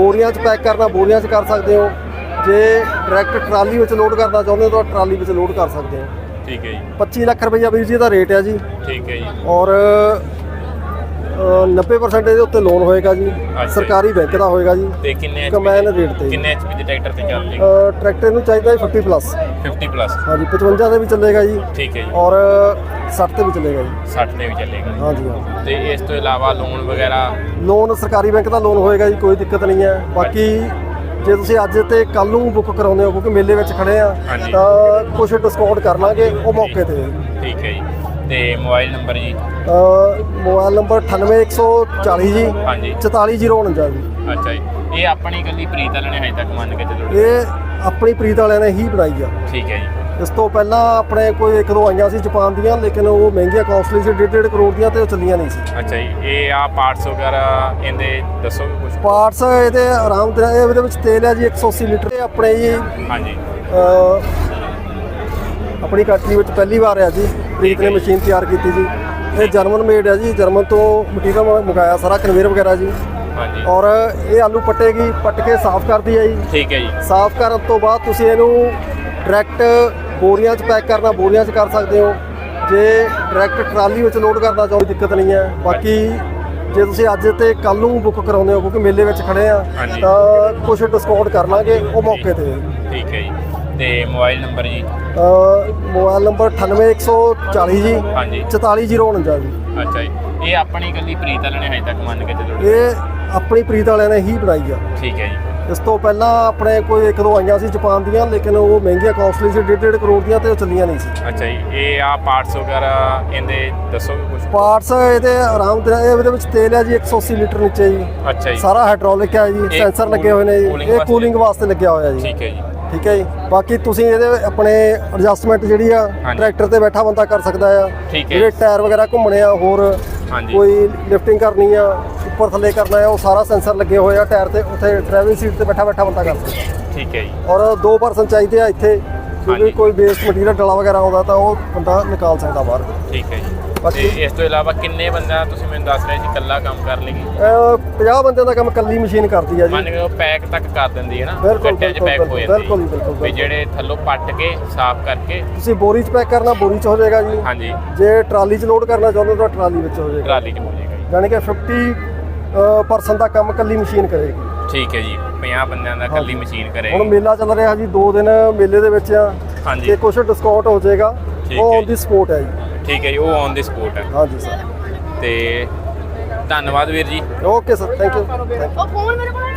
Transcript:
ਬੋਰੀਆਂ 'ਚ ਪੈਕ ਕਰਨਾ ਬੋਰੀਆਂ 'ਚ ਕਰ ਸਕਦੇ ਹੋ। ਜੇ ਡਾਇਰੈਕਟ ਟਰਾਲੀ ਵਿੱਚ ਲੋਡ ਕਰਨਾ ਚਾਹੁੰਦੇ ਹੋ ਤਾਂ ਟਰਾਲੀ ਵਿੱਚ ਲੋਡ ਕਰ ਸਕਦੇ ਹੋ। ਠੀਕ ਹੈ ਜੀ। 25 ਲੱਖ ਰੁਪਈਆ ਵੀਰ ਜੀ ਦਾ ਰੇਟ ਹੈ ਜੀ। ਠੀਕ ਹੈ ਜੀ। ਔਰ ਅ, 90% ਇਹਦੇ ਉੱਤੇ ਲੋਨ ਹੋਏਗਾ ਜੀ। ਸਰਕਾਰੀ ਬੈਂਕ ਦਾ ਹੋਏਗਾ ਜੀ। ਤੇ ਕਿੰਨੇ ਦੇ- ਰੇਟ ਤੇ ਐਚਪੀ ਦੇ ਟਰੈਕਟਰ ਤੇ ਚੱਲ ਅ, ਟਰੈਕਟਰ ਨੂੰ ਚਾਹੀਦਾ ਹੈ 50 ਪਲੱਸ 50 ਪਲੱਸ ਹਾਂਜੀ 55 ਦੇ ਵੀ ਚੱਲੇਗਾ ਜੀ। ਠੀਕ ਹੈ ਜੀ। ਔਰ 60 ਤੇ ਵੀ ਚੱਲੇਗਾ ਜੀ 60 ਤੇ ਵੀ ਚੱਲੇਗਾ ਹਾਂਜੀ ਹਾਂ ਤੇ ਇਸ ਤੋਂ ਇਲਾਵਾ ਲੋਨ ਵਗੈਰਾ? ਲੋਨ ਸਰਕਾਰੀ ਬੈਂਕ ਦਾ ਲੋਨ ਹੋਏਗਾ ਜੀ ਕੋਈ ਦਿੱਕਤ ਨਹੀਂ ਹੈ। ਬਾਕੀ ਜੇ ਤੁਸੀਂ ਅੱਜ ਤੇ ਕੱਲ ਨੂੰ ਬੁੱਕ ਕਰਾਉਂਦੇ ਹੋ ਕਿਉਂਕਿ ਮੇਲੇ ਵਿੱਚ ਖੜੇ ਆ ਹਾਂਜੀ। ਤਾਂ ਕੁਝ ਡਿਸਕਾਊਂਟ ਕਰ ਲਾਂਗੇ ਉਹ ਮੌਕੇ ਤੇ। ਠੀਕ ਹੈ ਜੀ। ਤੇ ਮੋਬਾਈਲ ਨੰਬਰ ਜੀ? ਅ, ਮੋਬਾਈਲ ਨੰਬਰ 98840 ਜੀ। ਹਾਂਜੀ। 44049 ਜੀ। ਅੱਛਾ ਜੀ। ਇਹ ਆਪਣੀ ਗੱਲੀ ਪ੍ਰੀਤ ਵਾਲਿਆਂ ਨੇ ਹਜੇ ਤੱਕ ਮੰਨ ਕੇ ਚੱਲੋ। ਇਹ ਆਪਣੀ ਪ੍ਰੀਤ ਵਾਲਿਆਂ ਨੇ ਹੀ ਬਣਾਈ ਆ। ਠੀਕ ਹੈ ਜੀ। ਇਸ ਤੋਂ ਪਹਿਲਾਂ ਆਪਣੇ ਕੋਈ ਇੱਕ ਦੋ ਆਈਆਂ ਸੀ ਜਾਪਾਨ ਦੀਆਂ ਲੇਕਿਨ ਉਹ ਮਹਿੰਗੀਆਂ ਕਾਸਟਲੀ ਸੀ ਡੇਢ ਡੇਢ ਕਰੋੜ ਦੀਆਂ ਤੇ ਉਹ ਚੱਲੀਆਂ ਨਹੀਂ ਸੀ। ਅੱਛਾ ਜੀ ਇਹ ਆ ਪਾਰਟਸ ਵਗੈਰਾ ਇਹਦੇ ਦੱਸੋਗੇ ਕੁਝ ਪਾਰਟਸ ਇਹਦੇ ਆਰਾਮ ਦੇ ਇਹਦੇ ਵਿੱਚ ਤੇਲ ਹੈ ਜੀ 180 ਲੀਟਰ। ਇਹ ਆਪਣੇ ਜੀ ਹਾਂਜੀ। ਆਪਣੀ ਕੰਟਰੀ ਵਿੱਚ ਪਹਿਲੀ ਵਾਰ ਹੈ ਜੀ ਪ੍ਰੀਤ ਨੇ ਮਸ਼ੀਨ ਤਿਆਰ ਕੀਤੀ ਜੀ। ਇਹ ਜਰਮਨ ਮੇਡ ਹੈ ਜੀ ਜਰਮਨ ਤੋਂ ਮਟੀਰੀਅਲ ਮੰਗਾਇਆ ਸਾਰਾ ਕਨਵੇਅਰ ਵਗੈਰਾ ਜੀ। ਹਾਂਜੀ। ਔਰ ਇਹ ਆਲੂ ਪੱਟੇਗੀ ਪੱਟ ਕੇ ਸਾਫ਼ ਕਰਦੀ ਹੈ ਜੀ। ਠੀਕ ਹੈ ਜੀ। ਸਾਫ਼ ਕਰਨ ਤੋਂ ਬਾਅਦ ਤੁਸੀਂ ਇਹਨੂੰ ਡਾਇਰੈਕਟ ਬੋਰੀਆਂ 'ਚ ਪੈਕ ਕਰਨਾ ਬੋਰੀਆਂ 'ਚ ਕਰ ਸਕਦੇ ਹੋ। ਜੇ ਡਾਇਰੈਕਟ ਟਰਾਲੀ ਵਿੱਚ ਲੋਡ ਕਰਨਾ ਚਾਹੋ ਦਿੱਕਤ ਨਹੀਂ ਹੈ। ਬਾਕੀ ਜੇ ਤੁਸੀਂ ਅੱਜ ਤੇ ਕੱਲ ਨੂੰ ਬੁੱਕ ਕਰਾਉਂਦੇ ਹੋ ਕਿਉਂਕਿ ਮੇਲੇ ਵਿੱਚ ਖੜੇ ਆ ਹਾਂਜੀ। ਤਾਂ ਕੁਝ ਡਿਸਕਾਊਂਟ ਕਰ ਲਾਂਗੇ ਉਹ ਮੌਕੇ ਤੇ। ਠੀਕ ਹੈ ਜੀ। ਤੇ ਮੋਬਾਈਲ ਨੰਬਰ ਜੀ? ਅ, ਮੋਬਾਈਲ ਨੰਬਰ 98840 ਜੀ। ਹਾਂਜੀ। 44049 ਜੀ। ਅੱਛਾ ਜੀ। ਇਹ ਆਪਣੀ ਗੱਲੀ ਪ੍ਰੀਤ ਵਾਲਿਆਂ ਨੇ ਹਜੇ ਤੱਕ ਮੰਨ ਕੇ ਚੱਲੋ। ਇਹ ਆਪਣੀ ਪ੍ਰੀਤ ਵਾਲਿਆਂ ਨੇ ਹੀ ਬਣਾਈ ਆ। ਠੀਕ ਹੈ ਜੀ। ਇਸ ਤੋਂ ਪਹਿਲਾਂ ਆਪਣੇ ਕੋਈ ਇੱਕ ਦੋ ਆਈਆਂ ਸੀ ਜਾਪਾਨ ਦੀਆਂ ਲੇਕਿਨ ਉਹ ਮਹਿੰਗੀਆਂ ਕਾਸਟਲੀ ਸੀ ਡੇਢ ਡੇਢ ਕਰੋੜ ਦੀਆਂ ਤੇ ਉਹ ਚੱਲੀਆਂ ਨਹੀਂ ਸੀ। ਅੱਛਾ ਜੀ ਇਹ ਆ ਪਾਰਟਸ ਵਗੈਰਾ ਇਹਦੇ ਦੱਸੋਗੇ ਕੁਝ ਪਾਰਟਸ ਇਹਦੇ ਆਰਾਮ ਦੇ ਇਹਦੇ ਵਿੱਚ ਤੇਲ ਹੈ ਜੀ 180 ਲੀਟਰ ਨੀਚੇ ਜੀ। ਅੱਛਾ ਜੀ। ਸਾਰਾ ਹਾਈਡ੍ਰੋਲਿਕ ਹੈ ਜੀ ਸੈਂਸਰ ਲੱਗੇ ਹੋਏ ਨੇ ਜੀ। ਇਹ? ਕੂਲਿੰਗ ਵਾਸਤੇ ਲੱਗਿਆ ਹੋਇਆ ਜੀ। ਠੀਕ ਹੈ ਜੀ। ਠੀਕ ਹੈ ਜੀ। ਬਾਕੀ ਤੁਸੀਂ ਇਹਦੇ ਆਪਣੇ ਐਡਜਸਟਮੈਂਟ ਜਿਹੜੀ ਆ। ਟਰੈਕਟਰ ਤੇ ਬੈਠਾ ਬੰਦਾ ਕਰ ਸਕਦਾ ਆ। ਜਿਹੜੇ ਟਾਇਰ ਵਗੈਰਾ ਘੁੰਮਣੇ ਆ ਹੋਰ ਕੋਈ ਲਿਫਟਿੰਗ ਕਰਨੀ ਆ ਉੱਪਰ ਥੱਲੇ ਕਰਨਾ ਆ ਉਹ ਸਾਰਾ ਸੈਂਸਰ ਲੱਗੇ ਹੋਏ ਆ ਟਾਇਰ ਤੇ ਉੱਥੇ ਡਰਾਈਵਿੰਗ ਸੀਟ ਤੇ ਬੈਠਾ ਬੈਠਾ ਬੰਦਾ ਕਰ ਸਕਦਾ ਠੀਕ ਹੈ ਜੀ। ਔਰ ਦੋ ਪਰਸਨ ਚਾਹੀਦੇ ਆ ਇੱਥੇ ਕਿਉਂਕਿ। ਕੋਈ ਵੇਸਟ ਮਟੀਰੀਅਲ ਡਲਾ ਵਗੈਰਾ ਆਉਂਦਾ ਤਾਂ ਉਹ ਬੰਦਾ ਨਿਕਾਲ ਸਕਦਾ ਬਾਹਰ। ਠੀਕ ਹੈ ਜੀ। ਬਾਕੀ- ਇਸ ਤੋਂ ਇਲਾਵਾ ਕਿੰਨੇ ਬੰਦਾ ਤੁਸੀਂ ਮੈਨੂੰ ਦੱਸ ਰਹੇ ਸੀ ਇਕੱਲਾ ਕੰਮ ਕਰ ਲੇਗੀ ਅਹ 50 ਬੰਦਿਆਂ ਦਾ ਕੰਮ ਕੱਲੀ ਮਸ਼ੀਨ ਕਰਦੀ ਆ ਜੀ। ਮੰਨ ਕੇ ਪੈਕ ਤੱਕ ਕਰ ਦਿੰਦੀ ਹੈ ਨਾ? ਗੱਟਿਆਂ 'ਚ ਬਿਲਕੁਲ, ਪੈਕ ਹੋ ਜਾਂਦੀ ਬਿਲਕੁਲ, ਬਿਲਕੁਲ, ਵੀ। ਜਿਹੜੇ ਥੱਲੋਂ ਪੱਟ ਕੇ ਸਾਫ਼ ਕਰਕੇ। ਤੁਸੀਂ ਬੋਰੀ 'ਚ ਪੈਕ ਕਰਨਾ ਬੋਰੀ 'ਚ ਹੋ ਜਾਏਗਾ ਜੀ। ਹਾਂਜੀ। ਜੇ ਟਰਾਲੀ 'ਚ ਲੋਡ ਕਰਨਾ ਚਾਹੁੰਦੇ ਹੋ ਤਾਂ ਟਰਾਲੀ ਵਿੱਚ ਹੋ ਜਾਏਗਾ। ਟਰਾਲੀ 'ਚ ਹੋ ਜਾਏਗਾ ਯਾਨੀ ਕਿ 50 ਪਰਸਨ ਦਾ ਕੰਮ ਕੱਲੀ ਮਸ਼ੀਨ ਕਰੇਗੀ। ਠੀਕ ਹੈ ਜੀ 50 ਬੰਦਿਆਂ ਦਾ ਇਕੱਲੀ ਮਸ਼ੀਨ ਹੁਣ ਕਰੇਗੀ ਮੇਲਾ ਚੱਲ ਰਿਹਾ ਜੀ 2 ਦਿਨ ਮੇਲੇ ਦੇ ਵਿੱਚ ਆ। ਹਾਂਜੀ। ਤੇ ਕੁਝ ਡਿਸਕਾਊਂਟ ਹੋ ਜਾਏਗਾ ਠੀਕ ਉਹ ਹੈ ਔਨ ਦੀ ਸਪੋਰਟ ਹੈ ਜੀ। ਠੀਕ ਹੈ ਜੀ ਉਹ ਔਨ ਦੀ ਸਪੋਰਟ ਹੈ। ਹਾਂਜੀ ਸਰ ਤੇ ਧੰਨਵਾਦ ਵੀਰ ਜੀ। ਓਕੇ ਸਰ ਥੈਂਕ ਯੂ ਉਹ ਫੋਨ ਮੇਰੇ ਕੋਲ